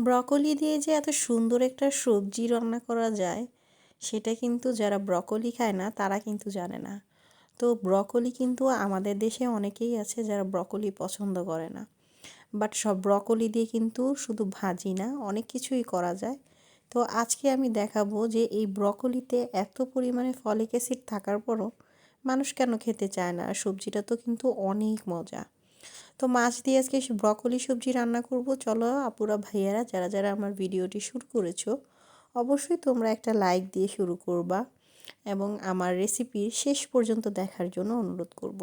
Broccoli দিয়ে যে এত সুন্দর একটা সবজি রান্না করা যায়, সেটা কিন্তু যারা ব্রকলি খায় না, তারা কিন্তু জানে না। তো ব্রকলি কিন্তু আমাদের দেশে অনেকেই আছে যারা ব্রকলি পছন্দ করে না। বাট সব ব্রকলি দিয়ে কিন্তু শুধু ভাজি না, অনেক কিছুই করা যায়। তো আজকে আমি দেখাবো যে এই ব্রকলিতে এত পরিমাণে ফলিক অ্যাসিড থাকার পরও মানুষ কেন খেতে চায় না? সবজিটা তো কিন্তু অনেক মজা। তো মাছ দিয়ে আজকে ব্রকলি সবজি রান্না করব। চলো আপুরা, ভাইয়ারা, যারা যারা আমার ভিডিওটি শুরু করেছ, অবশ্যই তোমরা একটা লাইক দিয়ে শুরু করবা এবং আমার রেসিপি শেষ পর্যন্ত দেখার জন্য অনুরোধ করব।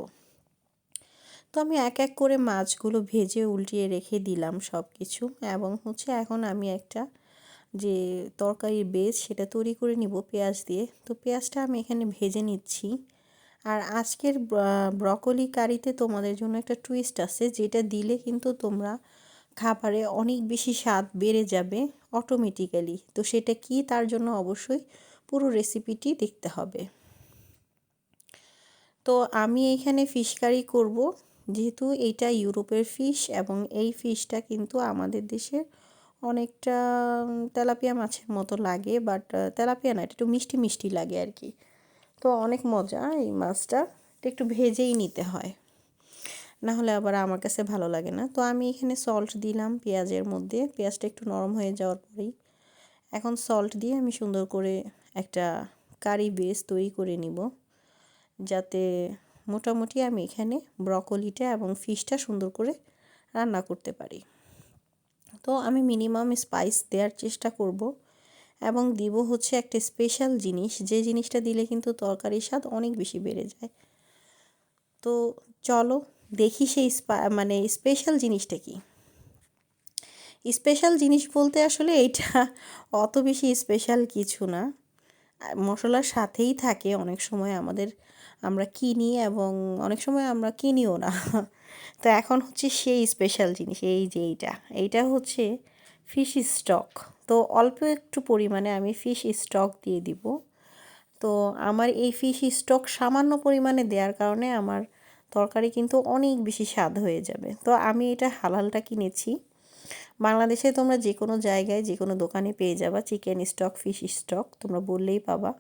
তো আমি এক এক করে মাছগুলো ভেজে উল্টিয়ে রেখে দিলাম সব কিছু এবং হচ্ছে এখন আমি একটা যে তরকারির বেজ সেটা তৈরি করে নিব পেঁয়াজ দিয়ে। তো পেঁয়াজটা আমি এখানে ভেজে নিচ্ছি। আর আজকের ব্রকলি কারিতে তোমাদের জন্য একটা টুইস্ট আছে, যেটা দিলে কিন্তু তোমরা খাবারে অনেক বেশি স্বাদ বেড়ে যাবে অটোমেটিক্যালি তো সেটা কি তার জন্য অবশ্যই পুরো রেসিপিটি দেখতে হবে। তো আমি এখানে ফিশ কারি করব, যেহেতু এইটা ইউরোপের ফিশ এবং এই ফিশটা কিন্তু আমাদের দেশের অনেকটা তেলাপিয়া মাছের মতো লাগে বাট তেলাপিয়া না, এটা একটু মিষ্টি মিষ্টি লাগে আর কি। তো অনেক মজা এই মাছটা। একটু ভেজেই নিতে হয়। না হলে আবার আমার কাছে ভালো লাগে না। তো আমি এখানে সল্ট দিলাম পেঁয়াজের মধ্যে। পেঁয়াজটা একটু নরম হয়ে যাওয়ার পরেই এখন সল্ট দিয়ে আমি সুন্দর করে একটা কারি বেস তৈরি করে নিব। যাতে মোটামুটি আমি এখানে ব্রকলিটা এবং ফিশটা সুন্দর করে রান্না করতে পারি। তো আমি মিনিমাম স্পাইস দেওয়ার চেষ্টা করব। এবং দিব হচ্ছে একটা স্পেশাল জিনিস। যে জিনিসটা দিলে কিন্তু তরকারির স্বাদ অনেক বেশি বেড়ে যায়। তো চলো দেখি সেই মানে স্পেশাল জিনিসটা কি? স্পেশাল জিনিস বলতে আসলে এইটা অত বেশি স্পেশাল কিছু না। মশলার সাথেই থাকে অনেক সময় আমাদের, আমরা কিনি এবং অনেক সময় আমরা কিনিও না। তো এখন হচ্ছে সেই স্পেশাল জিনিস, এই যে এইটা। এইটা হচ্ছে ফিশ স্টক তো অল্প একটু পরিমাণে আমি ফিশ স্টক দিয়ে দিব। তো আমার এই ফিশ স্টক সামান্য পরিমাণে দেওয়ার কারণে আমার তরকারি কিন্তু অনেক বেশি স্বাদ হয়ে যাবে। তো আমি এটা হালালটা কিনেছি। বাংলাদেশে তোমরা যে কোনো জায়গায় যে কোনো দোকানে পেয়ে যাবা চিকেন স্টক ফিশ স্টক তোমরা বললেই পাবা।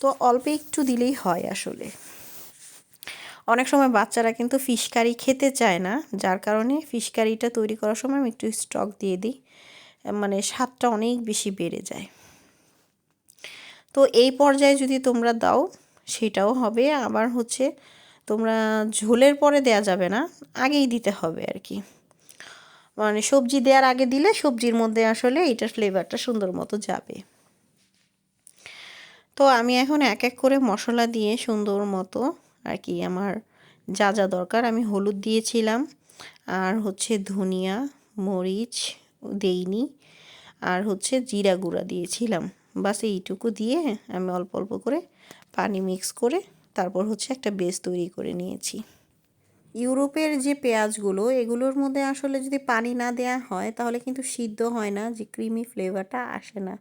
তো অল্প একটু দিলেই হয় আসলে। অনেক সময় বাচ্চারা কিন্তু ফিশ কারি খেতে চায় না, যার কারণে ফিশ কারিটা তৈরি করার সময় আমি একটু স্টক দিয়ে দিই। মানে স্বাদটা অনেক বেশি বেড়ে যায়। তো এই পর্যায়ে যদি তোমরা দাও, সেটাও হবে। আবার হচ্ছে তোমরা ঝোলের পরে দেয়া যাবে না, আগেই দিতে হবে আর কি। মানে সবজি দেওয়ার আগে দিলে সবজির মধ্যে আসলে এইটার ফ্লেভারটা সুন্দর মতো যাবে। তো আমি এখন এক এক করে মশলা দিয়ে সুন্দর মতো আর কি আমার যা যা দরকার আমি হলুদ দিয়েছিলাম। আর হচ্ছে ধনিয়া, মরিচ দেইনি। আর হচ্ছে জিরা গুঁড়া দিয়েছিলাম। বাস এইটুকু দিয়ে আমি অল্প অল্প করে পানি মিক্স করে তারপর হচ্ছে একটা বেস তৈরি করে নিয়েছি। ইউরোপের যে পেঁয়াজগুলো, এগুলোর মধ্যে আসলে যদি পানি না দেয়া হয়, তাহলে কিন্তু সিদ্ধ হয় না, যে ক্রিমি ফ্লেভারটা আসে না।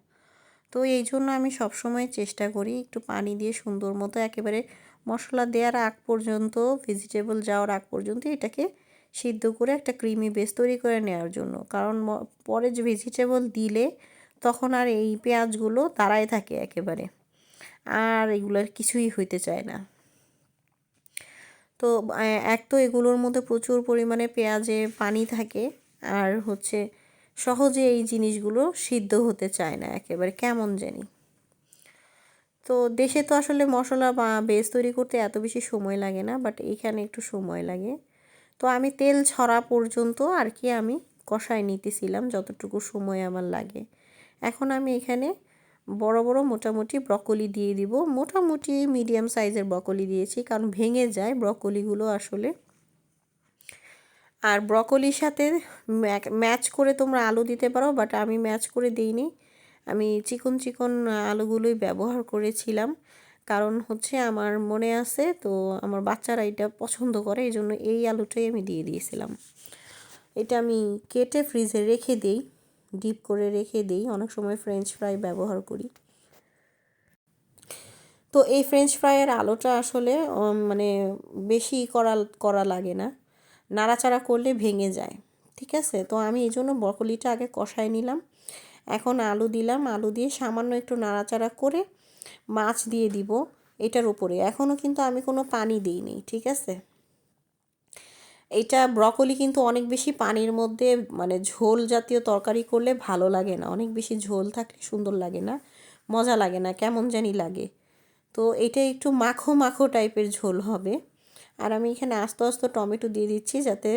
তো এই জন্য আমি সবসময় চেষ্টা করি একটু পানি দিয়ে সুন্দর মতো একেবারে মশলা দেওয়ার আগ পর্যন্ত ভেজিটেবল যাওয়ার আগ পর্যন্ত এটাকে সিদ্ধ করে একটা ক্রিমি বেস তৈরি করে নেওয়ার জন্য। কারণ পরে যে ভেজিটেবল দিলে তখন আর এই পেঁয়াজগুলো দাঁড়ায় থাকে একেবারে। আর এগুলোর কিছুই হইতে চায় না। তো এক তো এগুলোর মধ্যে প্রচুর পরিমাণে পেঁয়াজে পানি থাকে। আর হচ্ছে সহজে এই জিনিসগুলো সিদ্ধ হতে চায় না একেবারে, কেমন জানি। তো দেশে তো আসলে মশলা বা বেস তৈরি করতে এত বেশি সময় লাগে না বাট এইখানে একটু সময় লাগে। তো আমি তেল ছড়া পর্যন্ত আর কি আমি কষায় নিতেছিলাম যতটুকু সময় আমার লাগে। এখন আমি এখানে বড় বড় মোটামুটি ব্রকলি দিয়ে দিব। মোটামুটি মিডিয়াম সাইজের ব্রকলি দিয়েছি কারণ ভেঙে যায় ব্রকলিগুলো আসলে। আর ব্রকলির সাথে ম্যাচ করে তোমরা আলু দিতে পারো, বাট আমি ম্যাচ করে দিইনি। আমি চিকন চিকন আলুগুলোই ব্যবহার করেছিলাম। কারণ হচ্ছে আমার মনে আছে, তো আমার বাচ্চারা এটা পছন্দ করে এই জন্য এই আলুটাই আমি দিয়ে দিয়েছিলাম। এটা আমি কেটে ফ্রিজে রেখে দিই, ডিপ করে রেখে দিই, অনেক সময় ফ্রেঞ্চ ফ্রাই ব্যবহার করি। তো এই ফ্রেঞ্চ ফ্রাইয়ের আলোটা আসলে মানে বেশি করা করা লাগে না। নাড়াচাড়া করলে ভেঙে যায়, ঠিক আছে? তো আমি এই জন্য ব্রকলিটা আগে কষায় নিলাম। এখন আলু দিলাম, আলু দিয়ে সামান্য একটু নাড়াচাড়া করে মাছ দিয়ে দিব এটার উপরে। এখনও কিন্তু আমি কোনো পানি দিইনি, ঠিক আছে? এটা ব্রকলি কিন্তু অনেক বেশি পানির মধ্যে মানে ঝোল জাতীয় তরকারি করলে ভালো লাগে না। অনেক বেশি ঝোল থাকলে সুন্দর লাগে না, মজা লাগে না, কেমন জানি লাগে। তো এটা একটু মাখো মাখো টাইপের ঝোল হবে। আর আমি এখানে আস্তে আস্তে টমেটো দিয়ে দিচ্ছি যাতে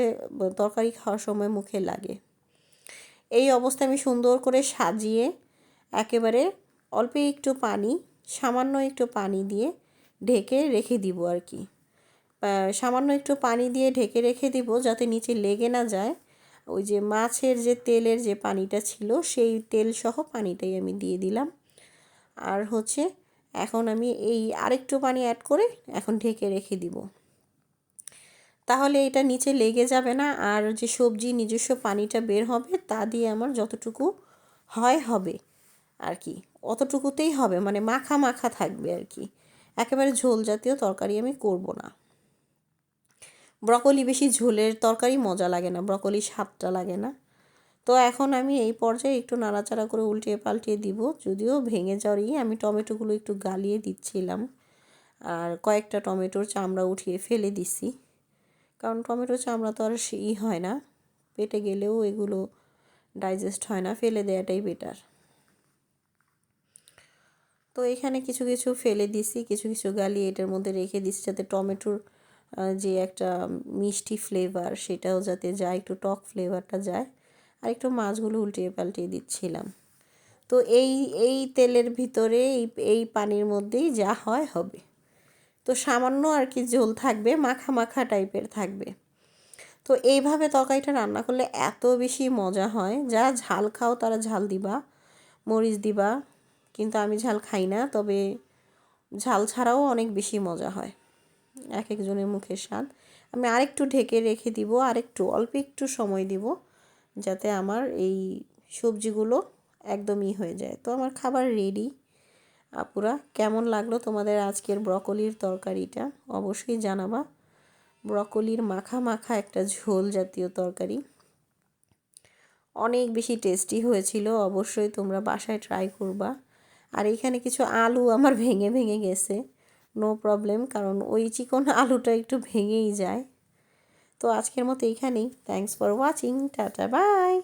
তরকারি খাওয়ার সময় মুখে লাগে। এই অবস্থা আমি সুন্দর করে সাজিয়ে একেবারে অল্প একটু পানি সামান্য একটু পানি দিয়ে ঢেকে রেখে দিব আর কি। সামান্য একটু পানি দিয়ে ঢেকে রেখে দিব যাতে নিচে লেগে না যায়। ওই যে মাছের যে তেলের যে পানিটা ছিল, সেই তেল সহ পানিটাই আমি দিয়ে দিলাম। আর হচ্ছে এখন আমি এই আরেকটু পানি অ্যাড করে এখন ঢেকে রেখে দিব। তাহলে এটা নিচে লেগে যাবে না, আর যে সবজি নিজস্ব পানিটা বের হবে তা দিয়ে আমার যতটুকু হয় হবে। আর কি অতটুকুতেই হবে মানে মাখা মাখা থাকবে আর কি একেবারে ঝোল জাতীয় তরকারি আমি করব না। ব্রকলি বেশি ঝোলের তরকারি মজা লাগে না, ব্রকলি স্বাদটা লাগে না। তো এখন আমি এই পর্যায়ে একটু নাড়াচাড়া করে উল্টিয়ে পাল্টিয়ে দিব, যদিও ভেঙে যাওয়ারই আমি টমেটোগুলো একটু গালিয়ে দিচ্ছিলাম। আর কয়েকটা টমেটোর চামড়া উঠিয়ে ফেলে দিছি। কারণ টমেটোর চামড়া তো আর ই হয় না, পেটে গেলেও এগুলো ডাইজেস্ট হয় না, ফেলে দেওয়াটাই বেটার তো এখানে কিছু কিছু ফেলে দিছি, কিছু কিছু গালি এটার মধ্যে রেখে দিছি যাতে টমেটোর যে একটা মিষ্টি ফ্লেভার সেটাও যাতে যায়, একটু টক ফ্লেভারটা যায়। আর একটু মাছগুলো উল্টিয়ে পাল্টিয়ে দিচ্ছিলাম। তো এই এই তেলের ভিতরে এই এই পানির মধ্যেই যা হয় হবে। তো সামান্য আর কি ঝোল থাকবে, মাখা মাখা টাইপের থাকবে। তো এইভাবে তরকারিটা রান্না করলে এত বেশি মজা হয়। যারা ঝাল খাও তারা ঝাল দিবা, মরিচ দিবা। কিন্তু আমি ঝাল খাই না, তবে ঝাল ছাড়াও অনেক বেশি মজা হয়। এক একজনের মুখের স্বাদ। আমি আরেকটু ঢেকে রেখে দিব, আরেকটু, অল্প একটু সময় দিব, যাতে আমার এই সবজিগুলো একদমই হয়ে যায়। তো আমার খাবার রেডি আপুরা, কেমন লাগল তোমাদের আজকের ব্রকলির তরকারিটা? অবশ্যই জানাবা। ব্রকলির মাখা মাখা একটা ঝোল জাতীয় তরকারি। অনেক বেশি টেস্টি হয়েছিল, অবশ্যই তোমরা বাসায় ট্রাই করবা। আর এইখানে কিছু আলু আমার ভেঙে ভেঙে গেছে। নো প্রবলেম কারণ ওই চিকন আলুটা একটু ভেঙেই যায়। তো আজকের মতো এইখানেই thanks for watching tata bye